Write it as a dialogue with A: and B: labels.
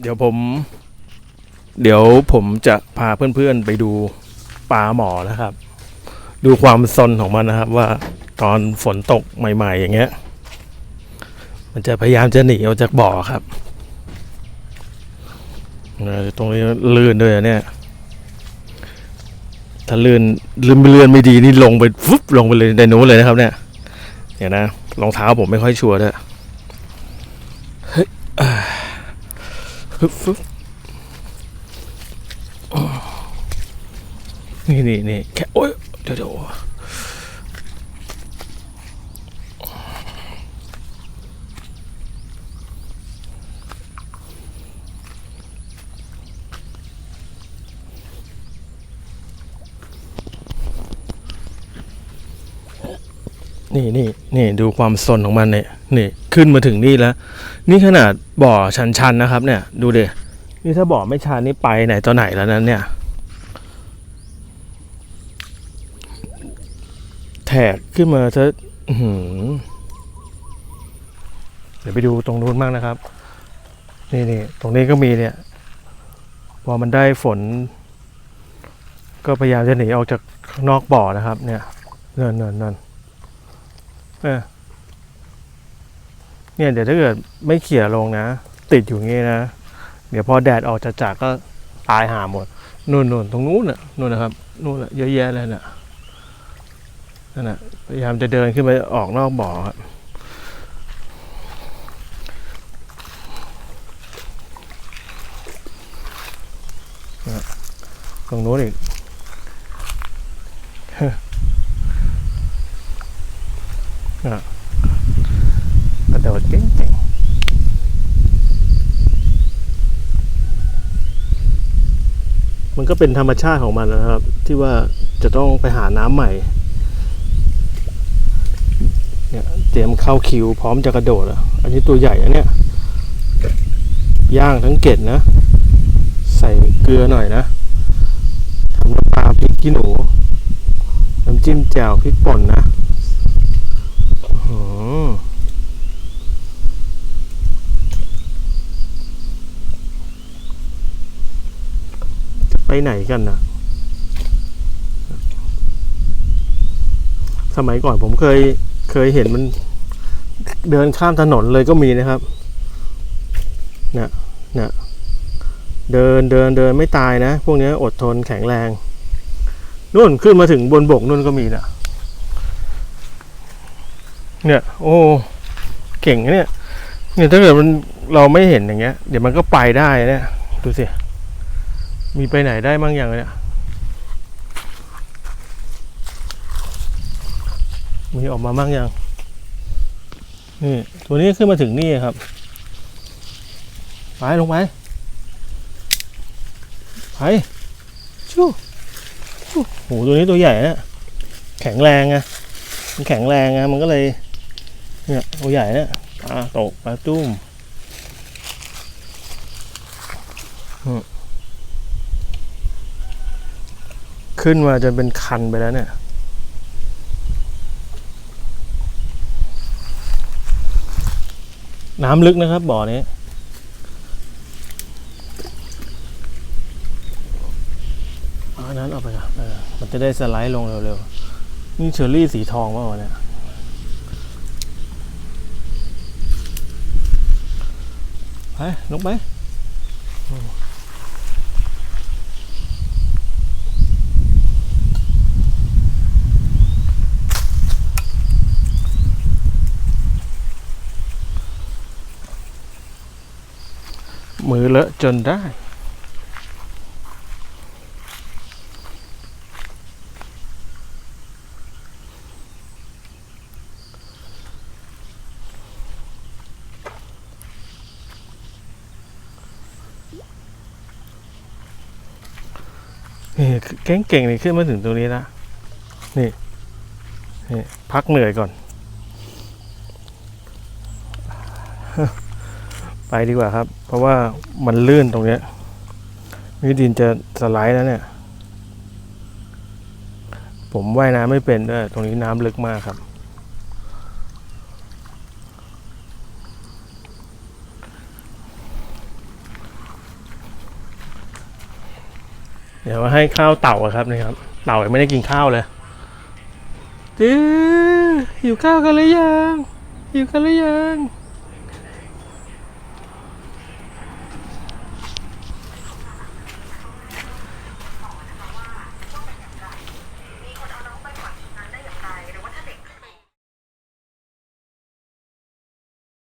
A: เดี๋ยวผม เดี๋ยวผมจะพาเพื่อนๆไปดูปลาหมอนะครับ ดูความซนของมันนะครับ ว่าตอนฝนตกใหม่ ๆ อย่างเงี้ย มันจะพยายามจะหนีออกจากบ่อครับตรงนี้ลื่นด้วยเนี่ย ถ้าลื่นลื่นเลื่อนไม่ดีนี่ลงไปฟุบลงไปเลยในนู้นเลยนะครับ เนี่ยเดี๋ยนะรองเท้าผมไม่ค่อยชัวร์ด้วยเฮ้ย ฮึบฟึบนี่นี่นี่แค่โอ๊ยเดี๋ยวเดี๋ยว นี่นี่นี่ดูความสนของมันเนี่ยนี่ขึ้นมาถึงนี่แล้ว นี่ขนาดบ่อชันๆนนะครับ เนี่ย ดูดินี่ถ้าบ่อไม่ชันนี่ไปไหนต่อไหนแล้วนั้นเนี่ยแทกขึ้นมาซะอื้อหือเดี๋ยวไปดูตรงนู้นบ้างนะครับ นี่นี่ตรงนี้ก็มีเนี่ย พอมันได้ฝน ก็พยายามจะหนีออกจากนอกบ่อนะครับ เนี่ยเนินเนินเนิน เออเนี่ยเดี๋ยวถ้าเกิดไม่เขี่ยลงนะ ติดอยู่งี้นะ เดี๋ยวพอแดดออกจะจากก็ตายหาหมดนู่นนู่นตรงนู้นน่ะนู่นนะครับนู่นน่ะเยอะแยะเลยน่ะนั่นแหะพยายามจะเดินขึ้นไปออกนอกบ่อครับตรงโน้นอีก กระโดดเก่งๆมันก็เป็นธรรมชาติของมันนะครับ ที่ว่าจะต้องไปหาน้ำใหม่เนี่ยเตรียมเข้าคิวพร้อมจะกระโดดอะ อันนี้ตัวใหญ่อะเนี่ยย่างทั้งเกล็ดนะ ใส่เกลือหน่อยนะทำน้ำปลาพริกขี้หนู น้ำจิ้มแจ่วพริกป่นนะอื้อหือจะ ไปไหนกันนะสมัยก่อนผมเคยเคยเห็นมันเดินข้ามถนนเลยก็มีนะครับเนี่ยเนี่ยเดินเดินเดินไม่ตายนะ พวกนี้อดทนแข็งแรงนู่นขึ้นมาถึงบนบกนู่นก็มีนะเนี่ย โอ้ เก่งเนี่ย เนี่ยถ้าเกิดมันเราไม่เห็นอย่างเงี้ย เดี๋ยวมันก็ไปได้เนี่ย ดูสิ มีไปไหนได้มั่งอย่างเนี่ย มีออกมาบ้างยังนี่ ตัวนี้ขึ้นมาถึงนี่ครับ ไปลงไป ไปชู้ชู้โหตัวนี้ตัวใหญ่นะแข็งแรงไงมันแข็งแรงไงมันก็เลย เนี่ยตัวใหญ่เนี่ยปลาตกปลาตุ้มอืม ขึ้นมาจนเป็นคันไปแล้วเนี่ย น้ำลึกนะครับบ่อนี้เอาอันนั้นเอาไปก่อนมันจะได้สไลด์ลงเร็วๆ นี่เชอร์รี่สีทองป่าเนี่ยไปลงไป มือเลอะจนได้ นี่เก่งเก่งๆนี่ขึ้นมาถึงตรงนี้แล้วนี่นี่ พักเหนื่อยก่อน ไปดีกว่าครับ เพราะว่ามันลื่นตรงเนี้ยมีดินจะสไลด์แล้วเนี่ย ผมว่ายน้ำไม่เป็นด้วยตรงนี้น้ำลึกมากครับ เดี๋ยวให้ข้าวเต่าครับนะครับ เต่าไม่ได้กินข้าวเลยจื้อหิวข้าวกันหรือยังหิวกันหรือยัง